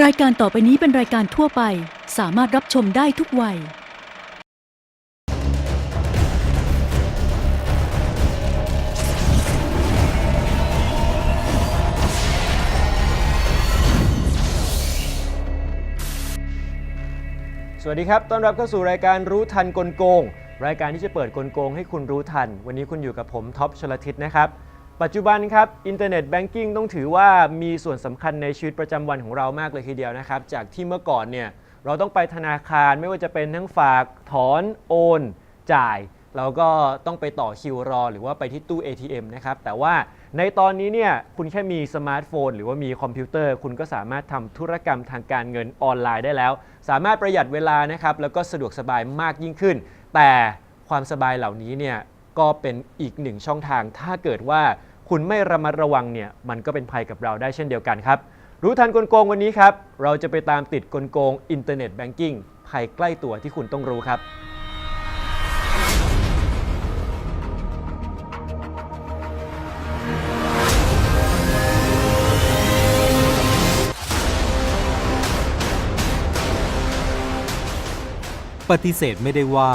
รายการต่อไปนี้เป็นรายการทั่วไป สามารถรับชมได้ทุกวัย สวัสดีครับ ต้อนรับเข้าสู่รายการรู้ทันกลโกง รายการที่จะเปิดกลโกงให้คุณรู้ทัน วันนี้คุณอยู่กับผมท็อปชลทิศนะครับ ปัจจุบันครับอินเทอร์เน็ตแบงกิ้งต้องถือว่ามีส่วนสำคัญในชีวิตประจำวันของเรามากเลยทีเดียวนะครับ จากที่เมื่อก่อนเนี่ยเราต้องไปธนาคารไม่ว่าจะเป็นทั้งฝากถอนโอน จ่าย เราก็ต้องไปต่อคิวรอ หรือว่าไปที่ตู้ ATM นะครับ แต่ว่าในตอนนี้เนี่ยคุณแค่มีสมาร์ทโฟน หรือว่ามีคอมพิวเตอร์ คุณก็สามารถทำธุรกรรมทางการเงินออนไลน์ได้แล้ว สามารถประหยัดเวลานะครับแล้วก็สะดวกสบายมากยิ่งขึ้น แต่ความสบายเหล่านี้เนี่ย ก็เป็นอีกหนึ่งช่องทาง ถ้าเกิดว่าคุณไม่ระมัดระวังเนี่ยมันก็เป็นภัยกับเราได้เช่นเดียวกันครับ รู้ทันกลโกงวันนี้ครับ เราจะไปตามติดกลโกงอินเทอร์เน็ตแบงกิ้งภัยใกล้ตัวที่คุณต้องรู้ครับปฏิเสธไม่ได้ว่า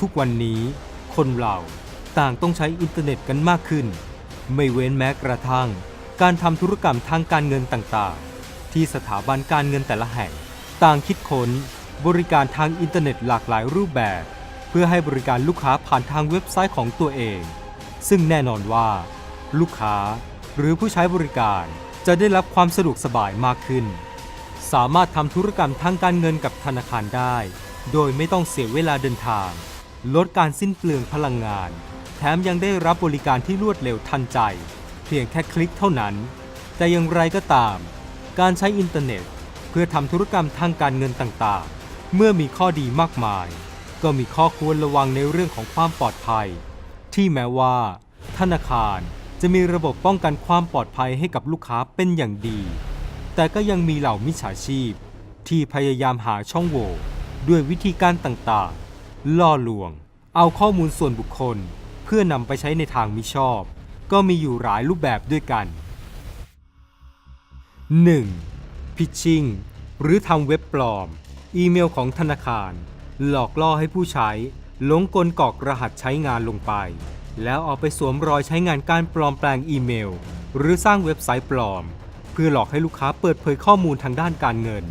ทุกวันนี้คนเรา ต่างต้องใช้อินเทอร์เน็ตกันมากขึ้น ไม่เว้นแม้กระทั่ง การทำธุรกรรมทางการเงินต่างๆ ที่สถาบันการเงินแต่ละแห่ง ต่างคิดค้นบริการทางอินเทอร์เน็ตหลากหลายรูปแบบ เพื่อให้บริการลูกค้าผ่านทางเว็บไซต์ของตัวเอง ซึ่งแน่นอนว่า ลูกค้าหรือผู้ใช้บริการจะได้รับความสะดวกสบายมากขึ้น สามารถทำธุรกรรมทางการเงินกับธนาคารได้ โดยไม่ต้องเสียเวลาเดินทาง ลดการสิ้นเปลืองพลังงาน ถมยังได้รับบริการที่รวดเร็วทันใจ เพียงแค่คลิกเท่านั้น แต่อย่างไรก็ตาม การใช้อินเทอร์เน็ต เพื่อทำธุรกรรมทางการเงินต่างๆ เมื่อมีข้อดีมากมาย ก็มีข้อควรระวังในเรื่องของความปลอดภัย ที่แม้ว่า ธนาคารจะมีระบบป้องกันความปลอดภัยให้กับลูกค้าเป็นอย่างดี แต่ก็ยังมีเหล่ามิจฉาชีพ ที่พยายามหาช่องโหว่ด้วยวิธีการต่างๆ ล่อลวง เอาข้อมูลส่วนบุคคล พื่อนำไปใช้ในทางมิชอบ ก็มีอยู่หลายรูปแบบด้วยกัน 1. พิชชิงหรือทำเว็บปลอม อีเมลของธนาคาร หลอกล่อให้ผู้ใช้หลงกลกอกรหัสใช้งานลงไป แล้วเอาไปสวมรอยใช้งานการปลอมแปลงอีเมล หรือสร้างเว็บไซต์ปลอม เพื่อหลอกให้ลูกค้าเปิดเผยข้อมูลทางด้านการเงิน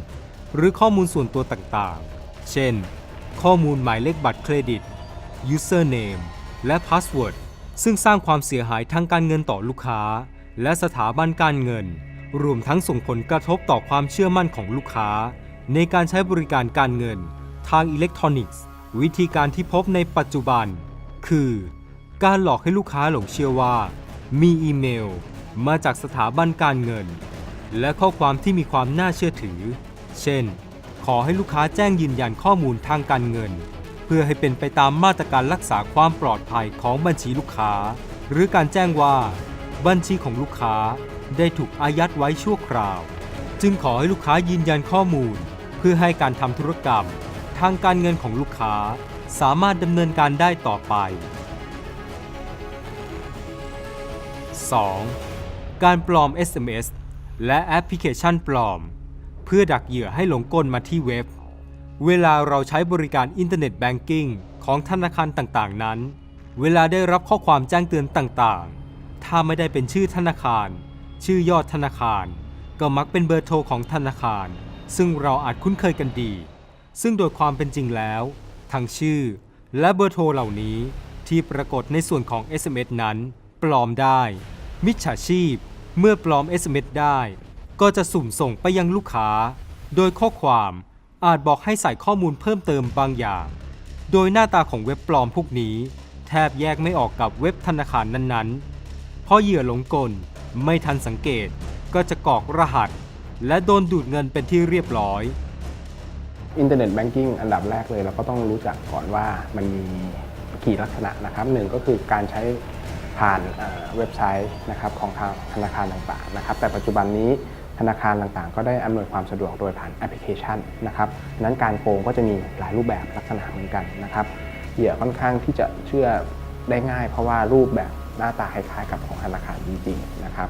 หรือข้อมูลส่วนตัวต่างๆ เช่น ข้อมูลหมายเลขบัตรเครดิต username และ password ซึ่งสร้างความเสียหายทางการเงินต่อลูกค้า และสถาบันการเงิน รวมทั้งส่งผลกระทบต่อความเชื่อมั่นของลูกค้า ในการใช้บริการการเงิน ทางอิเล็กทรอนิกส์ วิธีการที่พบในปัจจุบัน คือ การหลอกให้ลูกค้าหลงเชื่อว่า มีอีเมล มาจากสถาบันการเงิน และข้อความที่มีความน่าเชื่อถือ เช่น ขอให้ลูกค้าแจ้งยืนยันข้อมูลทางการเงิน พื่อให้เป็นไปตามมาตรการรักษาความปลอดภัยของบัญชีลูกค้า หรือการแจ้งว่า บัญชีของลูกค้าได้ถูกอายัดไว้ชั่วคราว จึงขอให้ลูกค้ายืนยันข้อมูล เพื่อให้การทำธุรกรรม ทางการเงินของลูกค้าสามารถดำเนินการได้ต่อไป 2. การปลอม SMS และแอปพลิเคชันปลอม เพื่อดักเหยื่อให้หลงกลมาที่เว็บ เวลาเราใช้บริการอินเทอร์เน็ตแบงกิ้งของธนาคารต่างๆ นั้น เวลาได้รับข้อความแจ้งเตือนต่างๆ ถ้าไม่ได้เป็นชื่อธนาคาร ชื่อยอดธนาคาร ก็มักเป็นเบอร์โทรของธนาคาร ซึ่งเราอาจคุ้นเคยกันดี ซึ่งโดยความเป็นจริงแล้ว ทั้งชื่อ และเบอร์โทรเหล่านี้ที่ปรากฏในส่วนของ SMS นั้น ปลอมได้ มิจฉาชีพ เมื่อปลอม SMS ได้ ก็จะสุ่มส่งไปยังลูกค้า โดยข้อความ อาจบอกให้ใส่ข้อมูลเพิ่มเติมบางอย่าง โดยหน้าตาของเว็บปลอมพวกนี้ แทบแยกไม่ออกกับเว็บธนาคารนั้นๆ เพราะเหยื่อหลงกลไม่ทันสังเกตก็จะกรอกรหัส และโดนดูดเงินเป็นที่เรียบร้อยอินเทอร์เน็ตแบงกิ้งอันดับแรกเลยเราก็ต้องรู้จักก่อนว่ามันมีกี่ลักษณะนะครับหนึ่งก็คือการใช้ผ่านเอ่อเว็บไซต์นะครับของทางธนาคารต่างๆนะครับแต่ปัจจุบันนี้ ธนาคารต่างๆ ก็ได้อำนวยความสะดวกโดยผ่านแอปพลิเคชันนะครับนั้นการโกงก็จะมีหลายรูปแบบลักษณะเหมือนกันนะครับเหยื่อค่อนข้างที่จะเชื่อได้ง่าย เพราะว่ารูปแบบหน้าตาคล้ายๆกับของธนาคารจริงๆนะครับ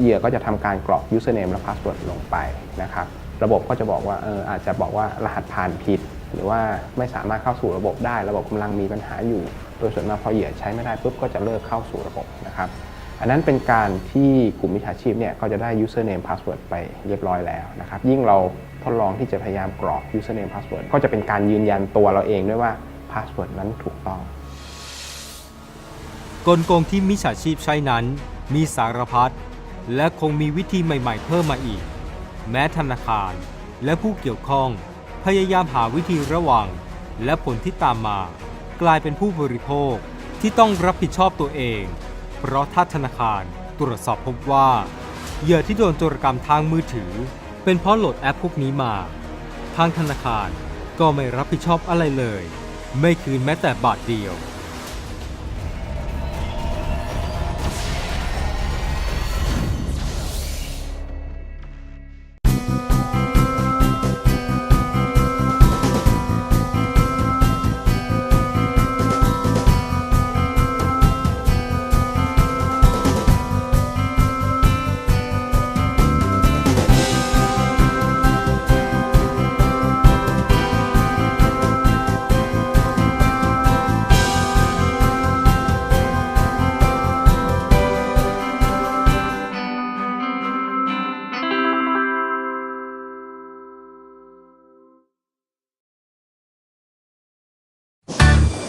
เหยื่อก็จะทำการกรอก username และ password ลงไปนะครับระบบก็จะบอกว่าเอออาจจะบอกว่ารหัสผ่านผิด หรือว่าไม่สามารถเข้าสู่ระบบได้ ระบบกำลังมีปัญหาอยู่ โดยส่วนมากพอเหยื่อใช้ไม่ได้ปุ๊บก็จะเลิกเข้าสู่ระบบนะครับ อันนั้นเป็นการที่กลุ่มมิจฉาชีพเนี่ยก็จะได้ username password ไปเรียบร้อยแล้วนะครับ ยิ่งเราทดลองที่จะพยายามกรอก username password ก็จะเป็นการยืนยันตัวเราเองด้วยว่า password นั้นถูกต้อง กลโกงที่มิจฉาชีพใช้นั้น มีสารพัดและคงมีวิธีใหม่ๆ เพิ่มมาอีก แม้ธนาคารและผู้เกี่ยวข้อง พยายามหาวิธีระวัง และผลที่ตามมา กลายเป็นผู้บริโภคที่ต้องรับผิดชอบตัวเอง เพราะถ้าธนาคารตรวจสอบพบว่าเหยื่อที่โดนโจรกรรมทางมือถือ เป็นเพราะโหลดแอปพวกนี้มา ทางธนาคารก็ไม่รับผิดชอบอะไรเลย ไม่คืนแม้แต่บาทเดียว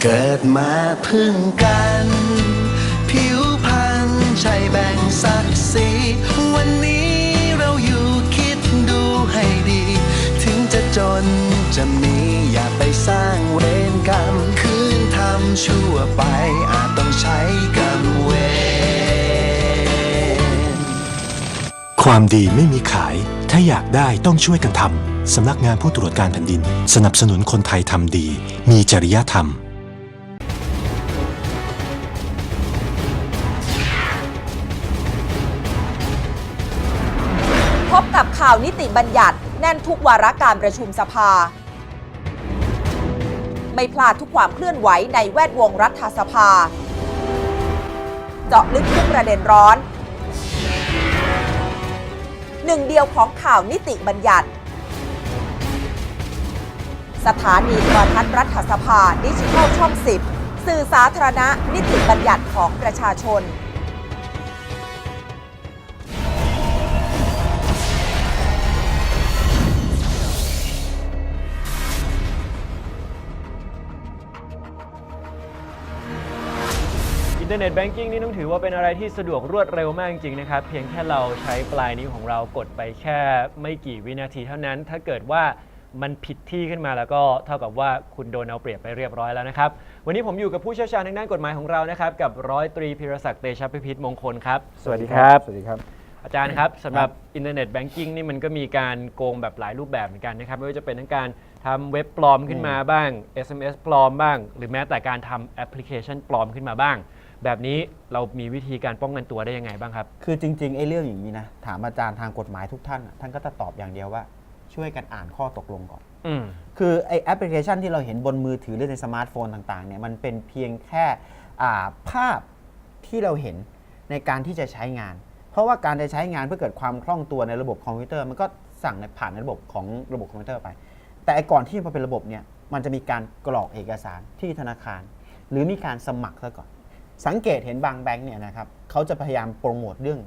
เกิดมาพึ่งกัน ผิวพันธ์ใช่แบ่งศักดิ์ศรีวันนี้เราอยู่คิดดูให้ดี ถึงจะจนจะมีอย่าไปสร้างเวรกรรม คืนทำชั่วไปอาจต้องใช้กรรมเวรความดีไม่มีขาย ถ้าอยากได้ต้องช่วยกันทำสำนักงานผู้ตรวจการแผ่นดิน สนับสนุนคนไทยทำดี มีจริยธรรม ข่าวนิติบัญญัติแน่นทุกวาระการประชุมสภา ไม่พลาดทุกความเคลื่อนไหวในแวดวงรัฐสภา เจาะลึกทุกประเด็นร้อน หนึ่งเดียวของข่าวนิติบัญญัติ สถานีโทรทัศน์รัฐสภาดิจิทัลช่อง 10 สื่อสาธารณะนิติบัญญัติของประชาชน ร์เน็ตแบงกิ้งนี่ต้องถือว่าเป็นอะไรที่สะดวกรวดเร็วมากจริงๆนะครับ เพียงแค่เราใช้ปลายนิ้วของเรากดไปแค่ไม่กี่วินาทีเท่านั้น ถ้าเกิดว่ามันผิดที่ขึ้นมาแล้วก็เท่ากับว่าคุณโดนเอาเปรียบไปเรียบร้อยแล้วนะครับ วันนี้ผมอยู่กับผู้เชี่ยวชาญทางด้านกฎหมายของเรานะครับ กับร้อยตรีพิรศักดิ์เตชะพิพิธมงคลครับ สวัสดีครับ สวัสดีครับ อาจารย์ครับสำหรับอินเทอร์เน็ตแบงกิ้งนี่มันก็มีการโกงแบบหลายรูปแบบเหมือนกันนะครับไม่ว่าจะเป็นทั้งการทำเว็บปลอมขึ้นมาบ้าง SMS ปลอมบ้าง หรือแม้แต่การทำแอปพลิเคชันปลอมขึ้นมาบ้าง แบบนี้เรามีวิธีการป้องกันตัวได้ยังไงบ้างครับ คือจริงๆไอ้เรื่องอย่างนี้นะถามอาจารย์ทางกฎหมายทุกท่านอะท่านก็จะตอบอย่างเดียวว่า ช่วยกันอ่านข้อตกลงก่อน อืม คือไอแอปพลิเคชันที่เราเห็นบนมือถือหรือในสมาร์ทโฟนต่างๆเนี่ยมันเป็นเพียงแค่อ่าภาพที่เราเห็นในการที่จะใช้งาน เพราะว่าการจะใช้งานเพื่อเกิดความคล่องตัวในระบบคอมพิวเตอร์ มันก็สั่งในผ่านในระบบของระบบคอมพิวเตอร์ไป แต่ไอ้ก่อนที่มันเป็นระบบเนี่ยมันจะมีการกรอกเอกสารที่ธนาคาร หรือมีการสมัครซะก่อน สังเกตเห็นบางแบงก์เนี่ยนะครับเขาจะพยายามโปรโมทเรื่อง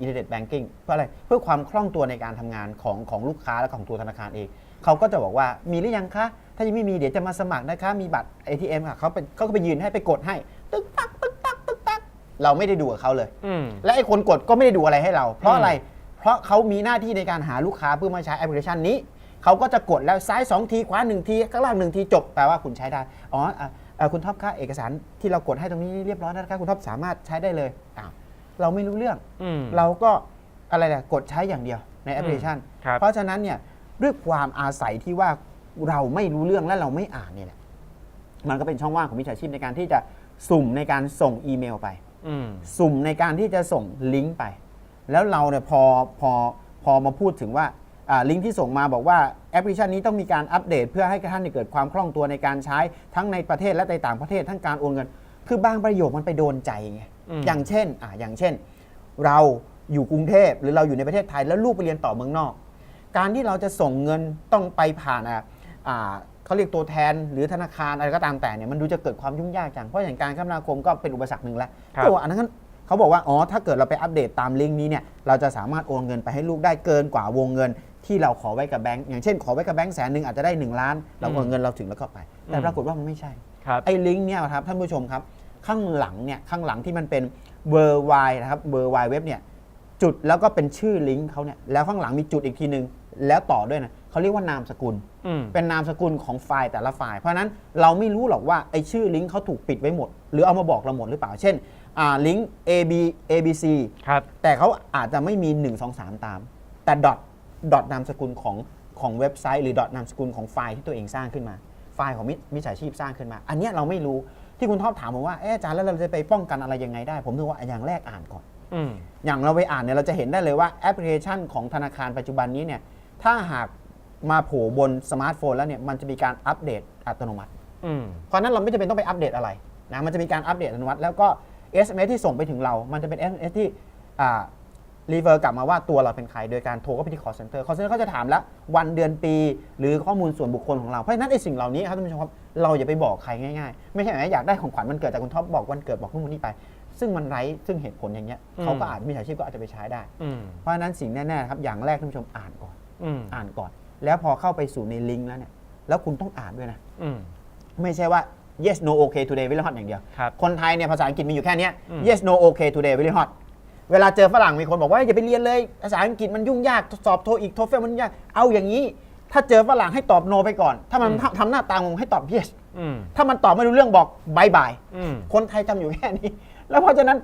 อินเทอร์เน็ตแบงกิ้งเพื่ออะไรเพื่อความคล่องตัวในการทำงานของของลูกค้าและของตัวธนาคารเองเขาก็จะบอกว่ามีหรือยังคะถ้ายังไม่มีเดี๋ยวจะมาสมัครนะคะมีบัตร ATM ค่ะเขาเป็นเขาก็ไปยืนให้ไปกดให้ตึ๊กตักตึ๊กตักตึ๊กตักเราไม่ได้ดูกับเขาเลยอืมและไอ้คนกดก็ไม่ได้ดูอะไรให้เรา เพราะอืมอะไรเพราะเขามีหน้าที่ในการหาลูกค้าเพื่อมาใช้แอปพลิเคชันนี้เขาก็จะกดแล้วซ้าย 2 ทีขวา1ทีข้างล่าง1ทีจบแปลว่าคุณใช้ได้อ๋ออะเอ่อ คุณท็อปคะเอกสารที่เรากดให้ตรงนี้เรียบร้อยแล้วนะคะคุณท็อปสามารถใช้ได้เลยอ้าวเราไม่รู้เรื่องอืมเราก็อะไรแหละกดใช้อย่างเดียวในแอปพลิเคชันครับเพราะฉะนั้นเนี่ยด้วยความอาศัยที่ว่าเราไม่รู้เรื่องและเราไม่อ่านเนี่ยแหละมันก็เป็นช่องว่างของมิจฉาชีพในการที่จะสุ่มในการส่งอีเมลไปอืมสุ่มในการที่จะส่งลิงก์ไป แล้วเราเนี่ยพอพอพอมาพูดถึงว่าอ่า ลิงก์ที่ส่งมาบอกว่าแอปพลิเคชันนี้ต้องมีการอัปเดต เพื่อให้ท่านเนี่ยเกิดความคล่องตัวในการใช้ทั้งในประเทศและในต่างประเทศทั้งการโอนเงิน คือบางประโยคมันไปโดนใจไงอืมอย่างเช่นอ่าอย่างเช่น เราอยู่กรุงเทพหรือเราอยู่ในประเทศไทยแล้วลูกไปเรียนต่อเมืองนอก การที่เราจะส่งเงินต้องไปผ่านอะอ่าเขาเรียกตัวแทนหรือธนาคารอะไรก็ตามแต่เนี่ยมันดูจะเกิดความยุ่งยากจังเพราะอย่างการคมนาคมก็เป็นอุปสรรคหนึ่งแล้วครับตัวอันนั้นเขาบอกว่าอ๋อถ้าเกิดเราไปอัปเดตตามลิงก์นี้เนี่ยเราจะสามารถโอนเงินไปให้ลูกได้เกินกว่าวงเงิน ที่เราขอไว้กับแบงก์อย่างเช่นขอไว้กับแบงก์แสนหนึ่งอาจจะได้ 1 ล้าน เราโอนเงินเราถึงแล้วก็ไป แต่ปรากฏว่ามันไม่ใช่ ครับ ไอ้ลิงก์เนี่ยครับท่านผู้ชมครับ ข้างหลังเนี่ยข้างหลังที่มันเป็นเบอร์ไวนะครับเบอร์ไวเว็บเนี่ยจุดแล้วก็เป็นชื่อลิงก์เขาเนี่ยแล้วข้างหลังมีจุดอีกทีหนึ่งแล้วต่อด้วยนะเขาเรียกว่านามสกุล อืม เป็นนามสกุลของไฟล์แต่ละไฟล์ เพราะฉะนั้นเราไม่รู้หรอกว่าไอ้ชื่อลิงก์เขาถูกปิดไว้หมด หรือเอามาบอกเราหมดหรือเปล่า เช่นอ่าลิงก์ AB ABC ครับ แต่เขาอาจจะไม่มี 1 2 3 ตาม แต่ดอท ดอทนามสกุลของของเว็บไซต์หรือดอทนามสกุลของไฟล์ที่ตัวเองสร้างขึ้นมา ไฟล์ของมิจมิจฉาชีพสร้างขึ้นมา อันเนี้ยเราไม่รู้ที่คุณท็อปถามผมว่าเอออาจารย์แล้วเราจะไปป้องกันอะไรยังไงได้ ผมถือว่าอย่างแรกอ่านก่อนอืมอย่างเราไปอ่านเนี่ยเราจะเห็นได้เลยว่าแอปพลิเคชันของธนาคารปัจจุบันนี้เนี่ยถ้าหากมาโผล่บนสมาร์ทโฟนแล้วเนี่ยมันจะมีการอัปเดตอัตโนมัติอืมเพราะฉะนั้นเราไม่จำเป็นต้องไปอัปเดตอะไรนะมันจะมีการอัปเดตอัตโนมัติ แล้วก็ SMS ที่ส่งไปถึงเรา มันจะเป็น SMS ที่อ่า รีเฟอร์กลับมาว่าตัวเราเป็นใคร โดยการโทรเข้าไปที่ call center call center เขาจะถามแล้ววันเดือนปีหรือข้อมูลส่วนบุคคลของเรา เพราะฉะนั้นไอ้สิ่งเหล่านี้ครับท่านผู้ชมครับเราอย่าไปบอกใครง่ายๆ ไม่ใช่ไหมอยากได้ของขวัญมันเกิดจากคุณท็อปบอกวันเกิดบอกนู่นนี่ไป ซึ่งมันไร้ซึ่งเหตุผลอย่างเงี้ยเขาก็อาจมิจฉาชีพก็อาจจะไปใช้ได้อืมเพราะฉะนั้นสิ่งแน่ๆครับอย่างแรกท่านผู้ชมอ่านก่อนอืมอ่านก่อน แล้วพอเข้าไปสู่ในลิงก์แล้วเนี่ยแล้วคุณต้องอ่านด้วยนะอืมไม่ใช่ว่า yes no okay today very hot อย่างเดียวครับคนไทยเนี่ยภาษาอังกฤษมีอยู่แค่เนี้ยอืม yes no okay today very hot เวลาเจอฝรั่งมีคนบอกว่าอย่าไปเรียนเลยภาษาอังกฤษมันยุ่งยากสอบโทอีกโทเฟลมันยุ่งยากเอาอย่างนี้ ถ้าเจอฝรั่งให้ตอบ no ไปก่อน ถ้ามันทำหน้าตางงให้ตอบ yes อืมถ้ามันตอบไม่รู้เรื่องบอกบายบายอืมคนไทยจำอยู่แค่นี้ แล้วเพราะฉะนั้น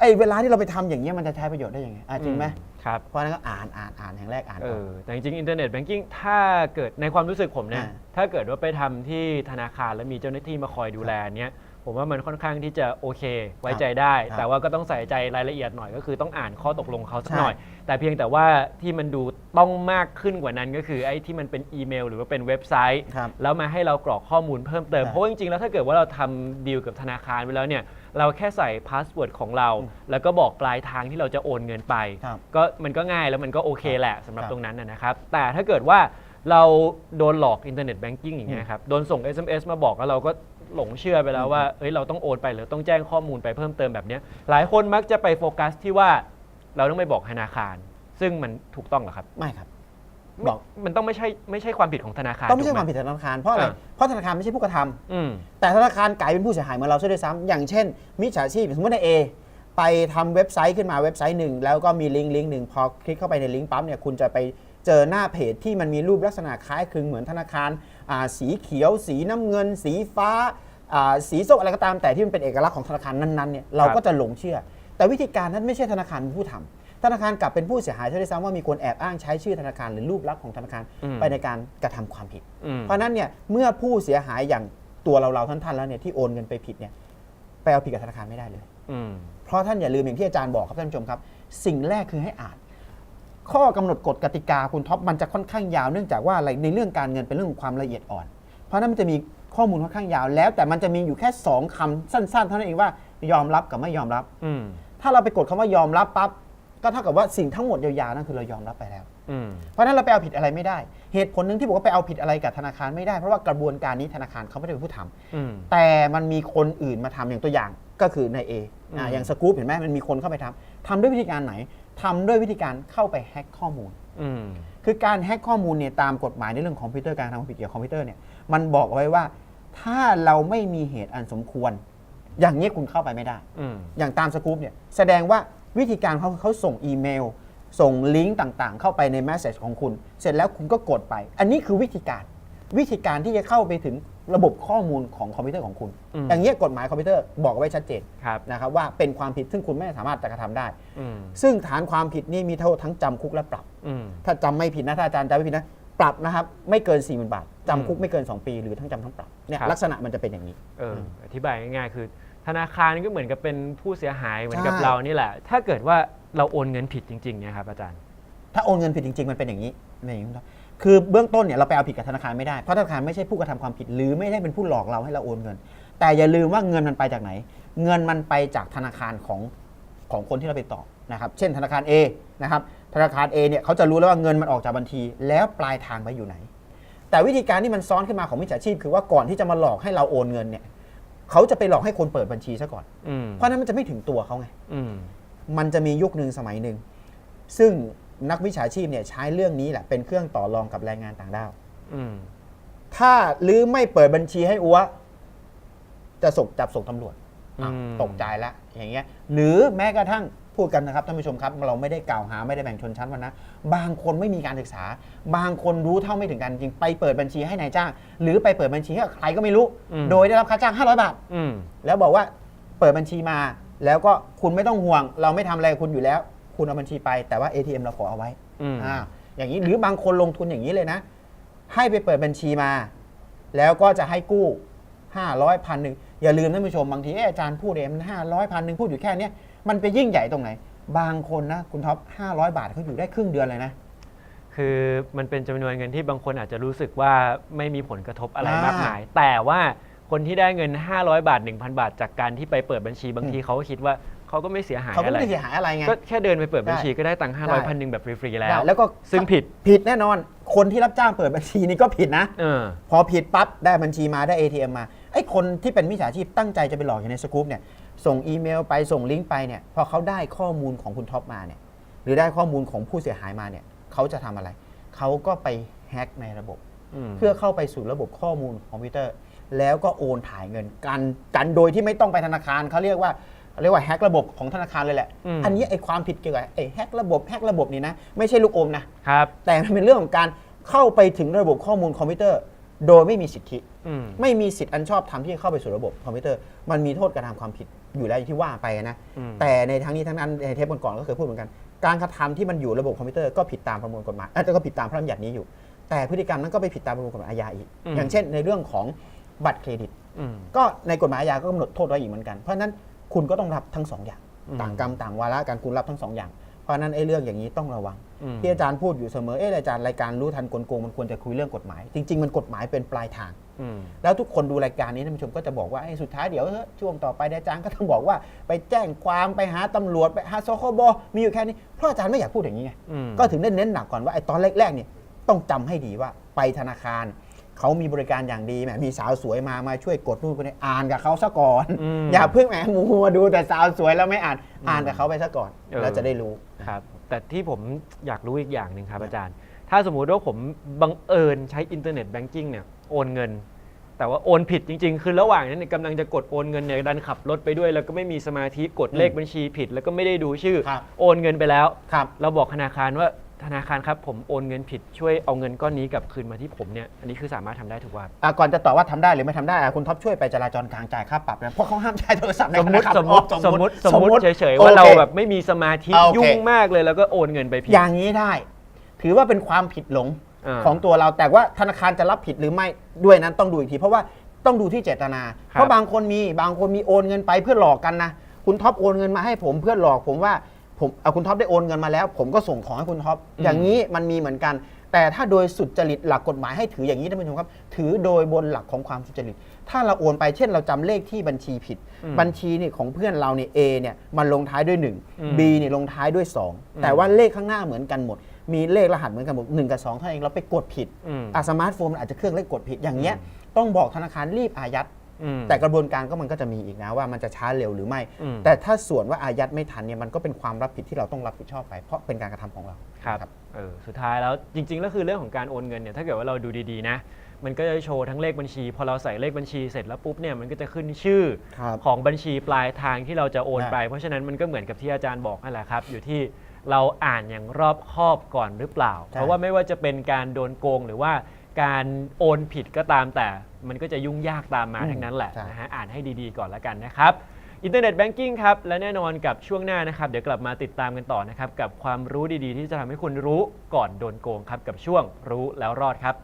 ไอ้เวลาที่เราไปทำอย่างนี้ยมันจะใช้ประโยชน์ได้ยังไงอะจริงไหมครับเพราะฉะนั้นก็อ่านอ่านอ่านอย่างแรกอ่านเอก่อนอแต่จริงๆอินเทอร์เน็ตแบงกิ้งถ้าเกิดในความรู้สึกผมเนี่ยอ่าถ้าเกิดว่าไปทำที่ธนาคารแล้วมีเจ้าหน้าที่มาคอยดูแลเนี้ย ผมว่ามันค่อนข้างที่จะโอเค ไว้ใจได้ครับแต่ว่าก็ต้องใส่ใจรายละเอียดหน่อยก็คือต้องอ่านข้อตกลงเขาสักใช่หน่อย แต่เพียงแต่ว่าที่มันดูต้องมากขึ้นกว่านั้นก็คือไอ้ที่มันเป็นอีเมล หรือว่าเป็นเว็บไซต์ครับแล้วมาให้เรากรอกข้อมูลเพิ่มเติมใช่เพราะว่าจริงๆแล้วถ้าเกิดว่าเราทำดีลกับธนาคารไปแล้วเนี่ยเราแค่ใส่พาสเวิร์ดของเรา แล้วก็บอกปลายทางที่เราจะโอนเงินไปครับก็มันก็ง่ายแล้วมันก็โอเคแหละสำหรับครับตรงนั้นนะนะครับ แต่ถ้าเกิดว่าเราโดนหลอกอินเทอร์เน็ตแบงกิ้งอย่างเงี้ยครับ โดนส่ง SMS มาบอกแล้วเราก็ หลงเชื่อไปแล้วว่าเอ้ยเราต้องโอนไปหรือต้องแจ้งข้อมูลไปเพิ่มเติมแบบเนี้ยหลายคนมักจะไปโฟกัสที่ว่าเราต้องไปบอกธนาคาร ซึ่งมันถูกต้องเหรอครับ ไม่ครับ ไม่บอก มันต้องไม่ใช่ไม่ใช่ความผิดของธนาคารต้องไม่ใช่ถูกความผิดธนาคารเพราะอะไรอ่าเพราะธนาคารไม่ใช่ผู้กระทำ อืม แต่ธนาคารกลายเป็นผู้เสียหายเหมือนเราซะด้วยซ้ำอย่างเช่น มิจฉาชีพสมมติใน A ไปทำเว็บไซต์ขึ้นมาเว็บไซต์หนึ่งแล้วก็มีลิงก์ลิงก์หนึ่งพอคลิกเข้าไปในลิงก์ปั๊บเนี่ยคุณจะไป เจอหน้าเพจที่มันมีรูปลักษณะคล้ายคลึงเหมือนธนาคารอ่าสีเขียว สีน้ำเงิน สีฟ้าอ่าสีส้มอะไรก็ตามแต่ที่มันเป็นเอกลักษณ์ของธนาคารนั้นๆเนี่ยเราก็จะหลงเชื่อ แต่วิธีการนั้นไม่ใช่ธนาคารเป็นผู้ทำธนาคารกลับเป็นผู้เสียหายซะด้วยซ้ำว่ามีคนแอบอ้างใช้ชื่อธนาคารหรือรูปลักษณ์ของธนาคารอืมไปในการกระทำความผิดอืมเพราะฉะนั้นเนี่ยเมื่อผู้เสียหายอย่างตัวเราเราๆท่านๆแล้วเนี่ยที่โอนเงินไปผิดเนี่ยไปเอาผิดกับธนาคารไม่ได้เลยอืมเพราะท่านอย่าลืมอย่างที่อาจารย์บอกครับท่านผู้ชมครับ สิ่งแรกคือให้อ่าน ข้อกำหนดกฎกติกาคุณท็อปมันจะค่อนข้างยาวเนื่องจากว่าอะไรในเรื่องการเงินเป็นเรื่องของความละเอียดอ่อน เพราะฉะนั้นมันจะมีข้อมูลค่อนข้างยาวแล้วแต่มันจะมีอยู่แค่สองคำสั้น ๆ เท่านั้นเองว่ายอมรับกับไม่ยอมรับอืมถ้าเราไปกดคำว่ายอมรับปั๊บก็เท่ากับว่าสิ่งทั้งหมดยาวๆนั่นคือเรายอมรับไปแล้วอืมเพราะฉะนั้นเราไปเอาผิดอะไรไม่ได้ เหตุผลหนึ่งที่บอกว่าไปเอาผิดอะไรกับธนาคารไม่ได้เพราะว่ากระบวนการนี้ธนาคารเขาไม่ได้เป็นผู้ทำอืมแต่มันมีคนอื่นมาทำอย่างตัวอย่างก็คือใน A อ่าอืมอย่างสกู๊ปเห็นไหมมันมีคนเข้าไปทำทำด้วยวิธีการไหน ทำด้วยวิธีการเข้าไปแฮ็กข้อมูล อืม คือการแฮ็กข้อมูลเนี่ยตามกฎหมายในเรื่องคอมพิวเตอร์การทำความผิดเกี่ยวกับคอมพิวเตอร์เนี่ยมันบอกเอาไว้ว่า ถ้าเราไม่มีเหตุอันสมควร อย่างนี้คุณเข้าไปไม่ได้ อืม อย่างตามสกู๊ปเนี่ยแสดงว่าวิธีการเขาเขาส่งอีเมล ส่งลิงก์ต่างๆ เข้าไปในแมสเซจของคุณ เสร็จแล้วคุณก็กดไป อันนี้คือวิธีการ วิธีการที่จะเข้าไปถึงระบบข้อมูลของคอมพิวเตอร์ของคุณ อืมอย่างนี้ยกฎหมายคอมพิวเตอร์บอกไว้ชัดเจนครับ นะครับว่าเป็นความผิดซึ่งคุณไม่สามารถจะกระทำได้ อืมซึ่งฐานความผิดนี่มีโทษทั้งจำคุกและปรับ อืม ถ้าจำไม่ผิดนะถ้าอาจารย์จำไม่ผิดนะปรับนะครับไม่เกิน4ี่หมื่นบาทจำคุกไม่เกิน 2 ปี หรือทั้งจำทั้งปรับเนี่ยครับ ลักษณะมันจะเป็นอย่างนี้ เอออธิบายง่ายๆคือ ธนาคารก็เหมือนกับเป็นผู้เสียหายเหมือนกับใช่ เรานี่แหละ ถ้าเกิดว่าเราโอนเงินผิดจริงๆเนี่ยครับอาจารย์ ถ้าโอนเงินผิดจริง ๆ มันเป็นอย่างนี้เป็นอย่างนี้ครับ คือเบื้องต้นเนี่ยเราไปเอาผิดกับธนาคารไม่ได้ เพราะธนาคารไม่ใช่ผู้กระทำความผิด หรือไม่ได้เป็นผู้หลอกเราให้เราโอนเงิน แต่อย่าลืมว่าเงินมันไปจากไหน เงินมันไปจากธนาคารของของคนที่เราไปต่อนะครับเช่นธนาคาร A นะครับธนาคาร A เนี่ยเขาจะรู้แล้วว่าเงินมันออกจากบัญชี แล้วปลายทางไปอยู่ไหน แต่วิธีการที่มันซ้อนขึ้นมาของมิจฉาชีพ คือว่าก่อนที่จะมาหลอกให้เราโอนเงินเนี่ยเขาจะไปหลอกให้คนเปิดบัญชีซะก่อนอืมเพราะฉะนั้นมันจะไม่ถึงตัวเขาไงอืมมันจะมียุคหนึ่งสมัยหนึ่งซึ่ง นักวิชาชีพเนี่ยใช้เรื่องนี้แหละเป็นเครื่องต่อรองกับแรงงานต่างด้าวอืมถ้าหรือไม่เปิดบัญชีให้อัวจะส่งจับส่งตำรวจอ้าวอืม ตกใจละอย่างเงี้ย หรือแม้กระทั่งพูดกันนะครับท่านผู้ชมครับ เราไม่ได้กล่าวหาไม่ได้แบ่งชนชั้นวรรณะบางคนไม่มีการศึกษา บางคนรู้เท่าไม่ถึงการจริงไปเปิดบัญชีให้นายจ้าง หรือไปเปิดบัญชีให้กับใครก็ไม่รู้โดยได้รับค่าจ้าง500บาท อืม แล้วบอกว่าเปิดบัญชีมาแล้วก็คุณไม่ต้องห่วง เราไม่ทำอะไรกับคุณอยู่แล้ว คุณเอาบัญชีไป แต่ว่า ATM เราขอเอาไว้อืม อ่าอย่างนี้หรือบางคนลงทุนอย่างนี้เลยนะ ให้ไปเปิดบัญชีมา แล้วก็จะให้กู้500พันหนึ่งอย่าลืมท่านผู้ชมบางทีเอ๊ะอาจารย์พูดเองมันห้าร้อยพันหนึ่งพูดอยู่แค่เนี้ยมันไปยิ่งใหญ่ตรงไหน บางคนนะคุณท็อป500บาทเขาอยู่ได้ครึ่งเดือนเลยนะ คือมันเป็นจำนวนเงินที่บางคนอาจจะรู้สึกว่าไม่มีผลกระทบอะไรอ่ามมากมาย แต่ว่าคนที่ได้เงิน 500 บาท 1,000 บาท จากการที่ไปเปิดบัญชีบางทีเขาก็คิดว่า เขาก็ไม่เสียหายเขาก็อะไร ไม่ได้เสียหายอะไรไง ก็แค่เดินไปเปิดบัญชีใช่ก็ได้ตังค์ใช่500พันหนึ่งแบบฟรีๆแล้วได้แล้วก็ซึ่งผิด ผิดแน่นอน คนที่รับจ้างเปิดบัญชีนี่ก็ผิดนะ เออ พอผิดปั๊บได้บัญชีมาได้ ATM มาไอ้คนที่เป็นมิจฉาชีพตั้งใจจะไปหลอกอย่างในสกู๊ปเนี่ยส่งอีเมลไปส่งลิงก์ไปเนี่ยพอเขาได้ข้อมูลของคุณท็อปมาเนี่ยหรือได้ข้อมูลของผู้เสียหายมาเนี่ยเขาจะทำอะไร เขาก็ไปแฮ็กในระบบ อืม เพื่อเข้าไปสู่ระบบข้อมูลคอมพิวเตอร์ แล้วก็โอนถ่ายเงินกันกันโดยที่ไม่ต้องไปธนาคารเขาเรียกว่า เรียกว่าแฮ็กระบบของธนาคารเลยแหละ อืม อันนี้ไอ้ความผิดเกี่ยวกับไอ้แฮ็กระบบแฮ็กระบบนี่นะไม่ใช่ลูกอมนะ ครับ แต่มันเป็นเรื่องของการเข้าไปถึงระบบข้อมูลคอมพิวเตอร์ โดยไม่มีสิทธิ อืม ไม่มีสิทธิ์อันชอบทำที่จะเข้าไปสู่ระบบคอมพิวเตอร์ มันมีโทษกระทำความผิดอยู่แล้วอย่างที่ว่าไปนะ อืม แต่ในทั้งนี้ทั้งนั้นในเทปก่อนๆก็เคยพูดเหมือนกัน การกระทำที่มันอยู่ระบบคอมพิวเตอร์ก็ผิดตามประมวลกฎหมายเอ้ยก็ผิดตามพระราชบัญญัตินี้อยู่ แต่พฤติกรรมนั้นก็ไปผิดตามประมวลกฎหมายอาญาอีกอย่างเช่น ในเรื่องของบัตรเครดิต อืม ก็ในกฎหมายอาญาก็กำหนดโทษไว้อีกเหมือนกัน เพราะฉะนั้น คุณก็ต้องรับทั้งสองอย่างอืมต่างกรรมต่างวาระการคุณรับทั้งสองอย่าง เพราะฉะนั้นไอ้เรื่องอย่างนี้ต้องระวังอืมที่อาจารย์พูดอยู่เสมอเอออาจารย์รายการรู้ทันกลโกงมันควรจะคุยเรื่องกฎหมาย จริง ๆ มันกฎหมายเป็นปลายทางอืมแล้วทุกคนดูรายการนี้ท่านผู้ชมก็จะบอกว่าไอ้สุดท้ายเดี๋ยวเฮ้ยช่วงต่อไปอาจารย์ก็ต้องบอกว่า ไปแจ้งความไปหาตำรวจไปหาสคบมีอยู่แค่นี้เพราะอาจารย์ไม่อยากพูดอย่างนี้ไงอืมก็ถึงได้เน้นหนักก่อนว่าไอ้ตอนแรกๆเนี่ยต้องจำให้ดีว่าไปธนาคาร เขามีบริการอย่างดีแหมมีสาวสวยมามาช่วยกดนู่นกดนี่อ่านกับเขาซะก่อน อืม อย่าเพิ่งแหมมัวดูแต่สาวสวยแล้วไม่อ่านอ่านกับเขาไปซะก่อนเออ แล้วจะได้รู้ ครับแต่ที่ผมอยากรู้อีกอย่างหนึ่งครับอาจารย์ ถ้าสมมุติว่าผมบังเอิญใช้อินเทอร์เน็ตแบงกิ้งเนี่ยโอนเงิน แต่ว่าโอนผิดจริง ๆ คือระหว่างนั้นเนยกำลังจะกดโอนเงินเนี่ยดันขับรถไปด้วย แล้วก็ไม่มีสมาธิกดเลขบัญชีผิด แล้วก็ไม่ได้ดูชื่อ ครับ โอนเงินไปแล้ว ครับ เราบอกธนาคารว่า ธนาคารครับผมโอนเงินผิดช่วยเอาเงินก้อนนี้กลับคืนมาที่ผมเนี่ยอันนี้คือสามารถทำได้ถูกป่ะอะก่อนจะตอบว่าทำได้หรือไม่ทำได้อะคุณท็อปช่วยไปจราจรกลางจ่ายค่าปรับนะเพราะเขาห้ามใช้โทรศัพท์ในสมมติธนาคารสมมติอ๋อสมมติสมมติเฉยๆว่าโอคเราแบบไม่มีสมาธิโอเค ยุ่งมากเลยแล้วก็โอนเงินไปผิด อย่างนี้ได้ ถือว่าเป็นความผิดหลงอ่าของตัวเราแต่ว่าธนาคารจะรับผิดหรือไม่ด้วยนั้นต้องดูอีกที เพราะว่าต้องดูที่เจตนา ครับเพราะบางคนมีบางคนมีโอนเงินไปเพื่อหลอกกันนะ คุณท็อปโอนเงินมาให้ผมเพื่อหลอกผมว่า ผมเอาคุณท็อปได้โอนเงินมาแล้ว ผมก็ส่งของให้คุณท็อปอย่างนี้มันมีเหมือนกัน แต่ถ้าโดยสุจริตหลักกฎหมายให้ถืออย่างนี้ท่านผู้ชมครับ ถือโดยบนหลักของความสุจริต ถ้าเราโอนไปเช่นเราจำเลขที่บัญชีผิด บัญชีนี่ของเพื่อนเราเนี่ย A เนี่ยมันลงท้ายด้วย 1 B เนี่ยลงท้ายด้วย 2 แต่ว่าเลขข้างหน้าเหมือนกันหมด มีเลขรหัสเหมือนกันหมดหนึ่งกับสองเท่านั้นเองเราไปกดผิดอืมอะสมาร์ทโฟนมันอาจจะเครื่องเลขกดผิดอย่างเงี้ยต้องบอกธนาคารรีบอายัดอืม แต่กระบวนการก็มันก็จะมีอีกนะว่ามันจะช้าเร็วหรือไม่อืมแต่ถ้าส่วนว่าอายัดไม่ทันเนี่ยมันก็เป็นความรับผิดที่เราต้องรับผิดชอบไป เพราะเป็นการกระทำของเราครับเออสุดท้ายแล้วจริงๆแล้วคือเรื่องของการโอนเงินเนี่ยถ้าเกิดว่าเราดูดีๆนะมันก็จะโชว์ทั้งเลขบัญชี พอเราใส่เลขบัญชีเสร็จแล้วปุ๊บเนี่ยมันก็จะขึ้นชื่อครับของบัญชีปลายทางที่เราจะโอนครับไป เพราะฉะนั้นมันก็เหมือนกับที่อาจารย์บอกนั่นแหละครับ อยู่ที่เราอ่านอย่างรอบคอบก่อนหรือเปล่า เพราะว่าไม่ว่าจะเป็นการโดนโกงหรือว่า การโอนผิดก็ตามแต่มันก็จะยุ่งยากตามมาทั้งนั้นแหละใช่นะฮะอ่านให้ดีๆก่อนแล้วกันนะครับอินเทอร์เน็ตแบงกิ้งครับ และแน่นอนกับช่วงหน้านะครับ เดี๋ยวกลับมาติดตามกันต่อนะครับ กับความรู้ดีๆ ที่จะทำให้คุณรู้ก่อนโดนโกงครับ กับช่วงรู้แล้วรอดครับ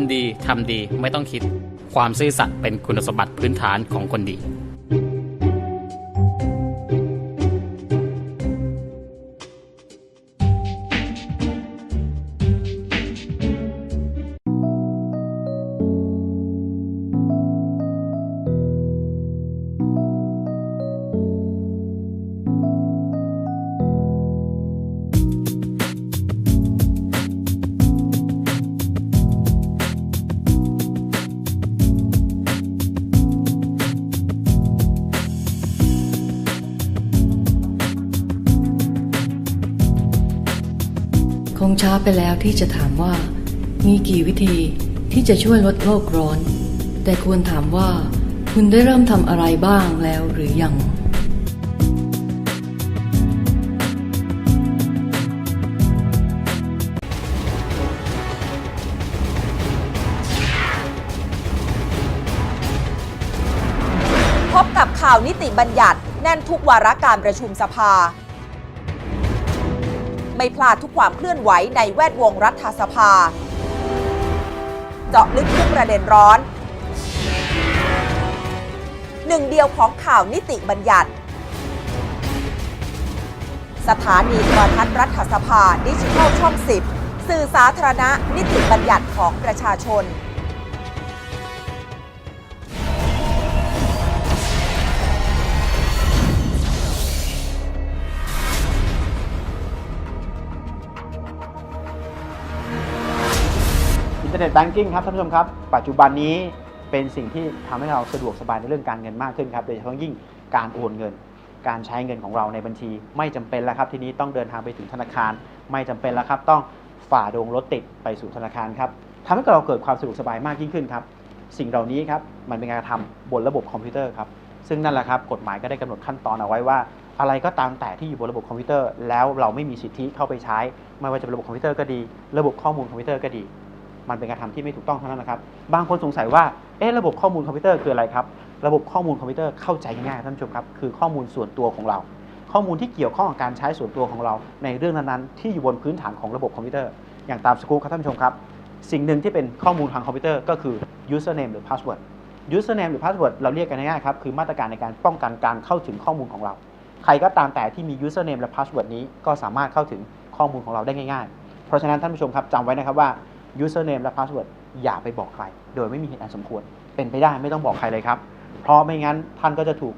คนดีทำดีไม่ต้องคิด ความซื่อสัตย์เป็นคุณสมบัติพื้นฐานของคนดี ช้าไปแล้วที่จะถามว่า มีกี่วิธีที่จะช่วยลดโลกร้อน แต่ควรถามว่า คุณได้เริ่มทำอะไรบ้างแล้วหรือยังพบกับข่าวนิติบัญญัติแน่นทุกวาระการประชุมสภา ไม่พลาดทุกความเคลื่อนไหวในแวดวงรัฐสภา เจาะลึกทุกประเด็นร้อน หนึ่งเดียวของข่าวนิติบัญญัติ สถานีโทรทัศน์รัฐสภาดิจิทัลช่อง 10 สื่อสาธารณะนิติบัญญัติของประชาชน อินเทอร์เน็ตแบงกิ้งครับท่านผู้ชมครับ ปัจจุบันนี้เป็นสิ่งที่ทำให้เราสะดวกสบายในเรื่องการเงินมากขึ้นครับ โดยเฉพาะยิ่งการโอนเงิน การใช้เงินของเราในบัญชี ไม่จำเป็นแล้วครับ ทีนี้ต้องเดินทางไปถึงธนาคาร ไม่จำเป็นแล้วครับ ต้องฝ่าดงรถติดไปสู่ธนาคารครับทำให้เราเกิดความสะดวกสบายมากยิ่งขึ้นครับ สิ่งเหล่านี้ครับมันเป็นการกระทำบนระบบคอมพิวเตอร์ครับ ซึ่งนั่นแหละครับกฎหมายก็ได้กำหนดขั้นตอนเอาไว้ว่า อะไรก็ตามแต่ที่อยู่บนระบบคอมพิวเตอร์ แล้วเราไม่มีสิทธิเข้าไปใช้ ไม่ว่าจะเป็นระบบคอมพิวเตอร์ก็ดี ระบบข้อมูลคอมพิวเตอร์ก็ดี มันเป็นการทำที่ไม่ถูกต้องเท่านั้นนะครับ บางคนสงสัยว่า เอ๊ะระบบข้อมูลคอมพิวเตอร์คืออะไรครับ ระบบข้อมูลคอมพิวเตอร์เข้าใจง่ายท่านผู้ชมครับ คือข้อมูลส่วนตัวของเรา ข้อมูลที่เกี่ยวข้องกับการใช้ส่วนตัวของเรา ในเรื่องนั้นๆ ที่อยู่บนพื้นฐานของระบบคอมพิวเตอร์ อย่างตามสกู๊ปครับท่านผู้ชมครับ สิ่งหนึ่งที่เป็นข้อมูลทางคอมพิวเตอร์ก็คือ username หรือ password username หรือ password เราเรียกกันง่ายๆครับ คือมาตรการในการป้องกันการเข้าถึงข้อมูลของเรา ใครก็ตามแต่ที่มี username และ password นี้ก็สามารถเข้าถึงข้อมูลของเราได้ง่ายๆ เพราะฉะนั้นท่านผู้ชมครับจำไว้นะครับว่า username และ password อย่าไปบอกใคร โดยไม่มีเหตุอันสมควร เป็นไปได้ไม่ต้องบอกใครเลยครับ เพราะไม่งั้นท่านก็จะถูก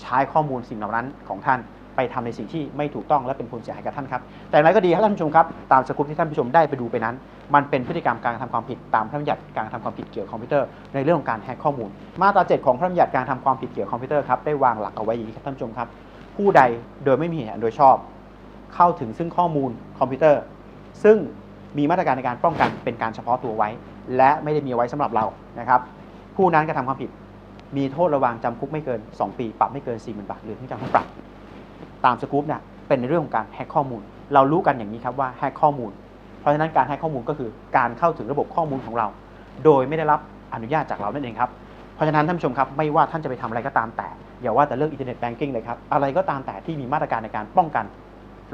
ใช้ข้อมูลสิ่งเหล่านั้นของท่านไปทำในสิ่งที่ไม่ถูกต้องและเป็นผลเสียหายกับท่านครับ แต่อย่างไรก็ดีครับท่านผู้ชมครับตามสกู๊ปที่ท่านผู้ชมได้ไปดูไปนั้น มันเป็นพฤติกรรมการกระทำความผิดตามพระบัญญัติการกระทำความผิดเกี่ยวกับคอมพิวเตอร์ในเรื่องของการแฮกข้อมูล มาตรา7ของพระบัญญัติการทำความผิดเกี่ยวกับคอมพิวเตอร์ครับได้วางหลักเอาไว้อย่างนี้ครับท่านผู้ชมครับ ผู้ใดโดยไม่มีเหตุอันโดยชอบ เข้าถึงซึ่งข้อมูลคอมพิวเตอร์ ซึ่ง มีมาตรการในการป้องกันเป็นการเฉพาะตัวไว้ และไม่ได้มีไว้สำหรับเรานะครับ ผู้นั้นกระทำความผิด มีโทษระวางจำคุกไม่เกิน 2 ปี ปรับไม่เกิน 4 0,000 บาท หรือทั้งจำทั้งปรับ ตามสกู๊ปเนี่ยเป็นในเรื่องของการแฮกข้อมูล เรารู้กันอย่างนี้ครับว่าแฮกข้อมูล เพราะฉะนั้นการแฮกข้อมูลก็คือการเข้าถึงระบบข้อมูลของเรา โดยไม่ได้รับอนุญาตจากเรานั่นเองครับเพราะฉะนั้นท่านผู้ชมครับไม่ว่าท่านจะไปทำอะไรก็ตามแต่ อย่าว่าแต่เรื่องอินเทอร์เน็ตแบงกิ้งเลยครับอะไรก็ตามแต่ที่มีมาตรการในการป้องกัน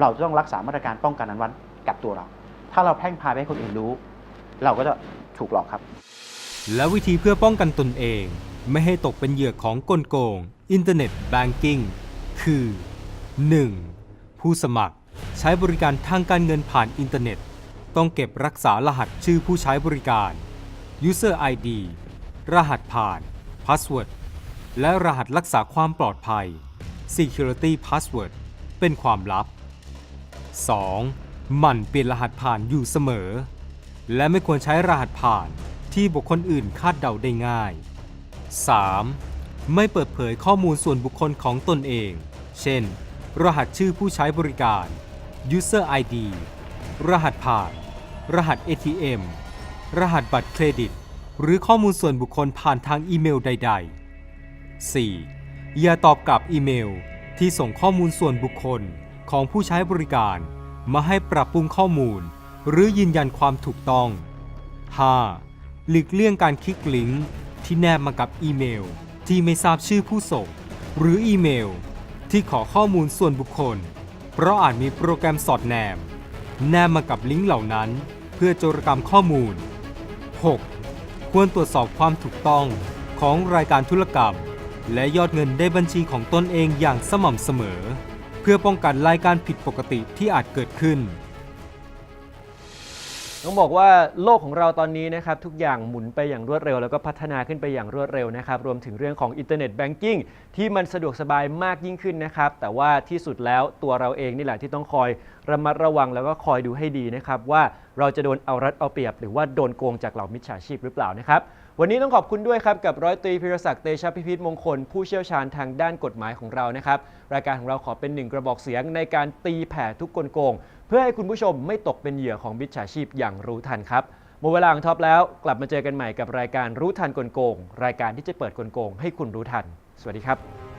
เราจะต้องรักษามาตรการป้องกันนั้นไว้กับตัวเรา ถ้าเราแพร่งพาไปให้คนอื่นรู้ เราก็จะถูกหลอกครับ และวิธีเพื่อป้องกันตนเอง ไม่ให้ตกเป็นเหยื่อของกลโกง อินเทอร์เน็ตแบงกิ้งคือ 1. ผู้สมัครใช้บริการทางการเงินผ่านอินเทอร์เน็ต ต้องเก็บรักษารหัสชื่อผู้ใช้บริการ User ID รหัสผ่าน Password และรหัสรักษาความปลอดภัย Security Password เป็นความลับ 2. หมั่นเปลี่ยนรหัสผ่านอยู่เสมอ และไม่ควรใช้รหัสผ่านที่บุคคลอื่นคาดเดาได้ง่าย 3. ไม่เปิดเผยข้อมูลส่วนบุคคลของตนเอง เช่น รหัสชื่อผู้ใช้บริการ User ID รหัสผ่าน รหัส ATM รหัสบัตรเครดิต หรือข้อมูลส่วนบุคคลผ่านทางอีเมลใด ๆ 4. อย่าตอบกลับอีเมลที่ส่งข้อมูลส่วนบุคคลของผู้ใช้บริการ มาให้ปรับปรุงข้อมูล หรือยืนยันความถูกต้อง 5. หลีกเลี่ยงการคลิกลิงก์ที่แนบมากับอีเมล ที่ไม่ทราบชื่อผู้ส่ง หรืออีเมล ที่ขอข้อมูลส่วนบุคคล เพราะอาจมีโปรแกรมสอดแนม แนบมากับลิงก์เหล่านั้น เพื่อโจรกรรมข้อมูล 6. ควรตรวจสอบความถูกต้องของรายการธุรกรรม และยอดเงินในบัญชีของตนเองอย่างสม่ำเสมอ เพื่อป้องกันรายการผิดปกติที่อาจเกิดขึ้น ต้องบอกว่าโลกของเราตอนนี้นะครับทุกอย่างหมุนไปอย่างรวดเร็ว แล้วก็พัฒนาขึ้นไปอย่างรวดเร็วนะครับรวมถึงเรื่องของอินเทอร์เน็ตแบงกิ้งที่มันสะดวกสบายมากยิ่งขึ้นนะครับแต่ว่าที่สุดแล้วตัวเราเองนี่แหละที่ต้องคอยระมัดระวังแล้วก็คอยดูให้ดีนะครับว่าเราจะโดนเอารัดเอาเปรียบ หรือว่าโดนโกงจากเหล่ามิจฉาชีพหรือเปล่านะครับ วันนี้ต้องขอบคุณด้วยครับกับร้อยตรีพิรศักดิ์เตชะพิพิธมงคล ผู้เชี่ยวชาญทางด้านกฎหมายของเรานะครับ รายการของเราขอเป็นหนึ่งกระบอกเสียงในการตีแผ่ทุกกลโกง เพื่อให้คุณผู้ชมไม่ตกเป็นเหยื่อของมิจฉาชีพอย่างรู้ทันครับหมดเวลาของท็อปแล้วกลับมาเจอกันใหม่กับรายการรู้ทันกลโกง รายการที่จะเปิดกลโกง ให้คุณรู้ทัน สวัสดีครับ